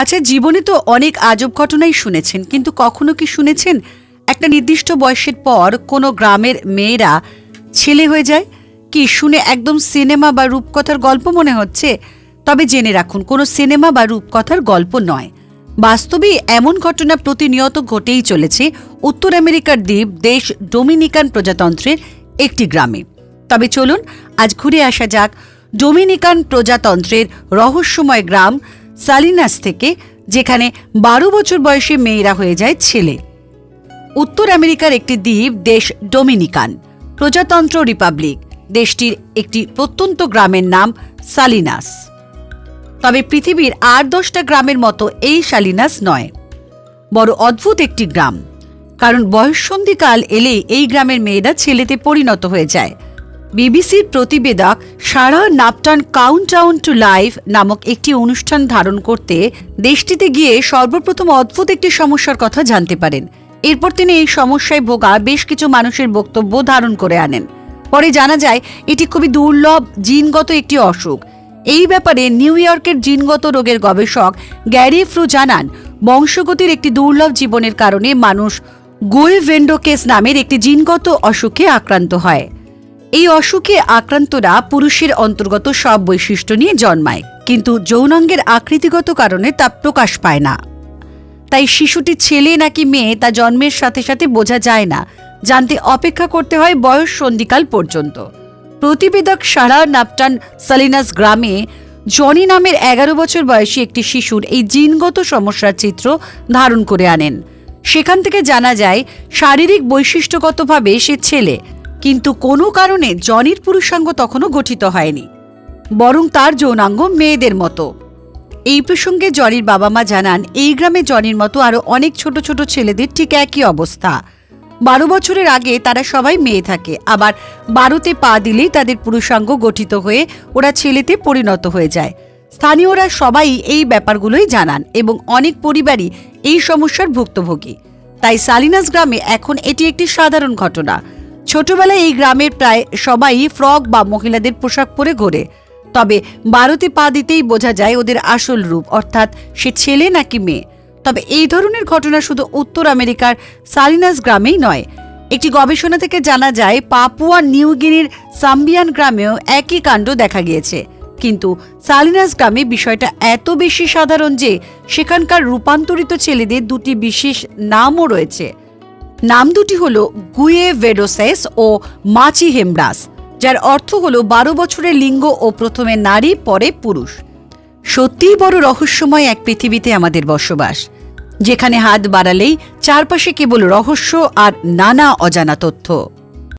আচ্ছা জীবনে তো অনেক আজব ঘটনাই শুনেছেন, কিন্তু কখনো কি শুনেছেন একটা নির্দিষ্ট বয়সের পর কোনো গ্রামের মেয়েরা ছেলে হয়ে যায়? কি শুনে একদম সিনেমা বা রূপকথার গল্প মনে হচ্ছে? তবে জেনে রাখুন, কোনো সিনেমা বা রূপকথার গল্প নয়। বাস্তবে এমন ঘটনা প্রতিনিয়ত ঘটেই চলেছে। উত্তর আমেরিকার দ্বীপ দেশ ডোমিনিকান প্রজাতন্ত্রের একটি গ্রামে। তবে চলুন, আজ ঘুরে আসা যাক। ডোমিনিকান প্রজাতন্ত্রের রহস্যময় গ্রাম সালিনাস থেকে, যেখানে বারো বছর বয়সী মেয়েরা হয়ে যায় ছেলে। উত্তর আমেরিকার একটি দ্বীপ, দেশ ডোমিনিকান, প্রজাতন্ত্র রিপাবলিক। দেশটির একটি প্রত্যন্ত গ্রামের নাম সালিনাস। তবে পৃথিবীর আর দশটা গ্রামের মতো এই সালিনাস নয়। বড় অদ্ভুত একটি গ্রাম। কারণ বয়ঃসন্ধিকাল এলেই এই গ্রামের মেয়েরা ছেলেতে পরিণত হয়ে যায়। বিবিসির প্রতিবেদক সারা নাপটান কাউন্টাউন টু লাইফ নামক একটি অনুষ্ঠান ধারণ করতে দেশটিতে গিয়ে সর্বপ্রথম অদ্ভুত একটি সমস্যার কথা জানতে পারেন। এরপর তিনি এই সমস্যায় ভোগা বেশ কিছু মানুষের বক্তব্য ধারণ করে আনেন। পরে জানা যায়, এটি খুবই দুর্লভ, জিনগত একটি অসুখ। এই ব্যাপারে নিউ ইয়র্কের জিনগত রোগের গবেষক গ্যারি ফ্রু জানান, বংশগতির একটি দুর্লভ জীবনের কারণে মানুষ গোয়েভেন্ডোকেস নামের একটি জিনগত অসুখে আক্রান্ত হয়। এই অসুখে আক্রান্তরা পুরুষের অন্তর্গত সব বৈশিষ্ট্য নিয়ে জন্মায়, কিন্তু যৌনাঙ্গের আকৃতিগত কারণে তা প্রকাশ পায় না। তাই শিশুটি ছেলে নাকি মেয়ে তা জন্মের সাথে সাথে বোঝা যায় না, জানতে অপেক্ষা করতে হয় বয়স সন্ধিকাল পর্যন্ত। প্রতিবেদক সারা নাপটান সালিনাস গ্রামে জনি নামের এগারো বছর বয়সী একটি শিশুর এই জিনগত সমস্যার চিত্র ধারণ করে আনেন। সেখান থেকে জানা যায়, শারীরিক বৈশিষ্ট্যগতভাবে সে ছেলে। কিন্তু কোনো কারণে জনির পুরুষাঙ্গ তখনও গঠিত হয়নি, বরং তার যৌনাঙ্গ মেয়েদের মতো। এই প্রসঙ্গে জনির বাবা মা জানান, এই গ্রামে জনির মতো আরও অনেক ছোট ছোট ছেলেদের ঠিক একই অবস্থা। বারো বছরের আগে তারা সবাই মেয়ে থাকে, আবার বারোতে পা দিলেই তাদের পুরুষাঙ্গ গঠিত হয়ে ওরা ছেলেতে পরিণত হয়ে যায়। স্থানীয়রা সবাই এই ব্যাপারগুলোই জানান এবং অনেক পরিবারই এই সমস্যার ভুক্তভোগী। তাই সালিনাস গ্রামে এখন এটি একটি সাধারণ ঘটনা। ছোটবেলায় এই গ্রামের প্রায় সবাই ফ্রক বা মহিলাদের পোশাক পরে ঘোরে। তবে বারোতে পা দিতেই বোঝা যায় ওদের আসল রূপ, অর্থাৎ সে ছেলে নাকি মেয়ে। তবে এই ধরনের ঘটনা শুধু উত্তর আমেরিকার সালিনাস গ্রামেই নয়। একটি গবেষণা থেকে জানা যায়, পাপুয়া নিউগিনির সাম্বিয়ান গ্রামেও একই কাণ্ড দেখা গিয়েছে। কিন্তু সালিনাস গ্রামে বিষয়টা এত বেশি সাধারণ যে সেখানকার রূপান্তরিত ছেলেদের দুটি বিশেষ নামও রয়েছে। নাম দুটি হল গুয়ে ভেডোসেস ও মাচি হেমব্রাস যার অর্থ হল বারো বছরের লিঙ্গ ও প্রথমে নারী, পরে পুরুষ। সত্যিই বড় রহস্যময় এক পৃথিবীতে আমাদের বসবাস, যেখানে হাত বাড়ালেই চারপাশে কেবল রহস্য আর নানা অজানা তথ্য।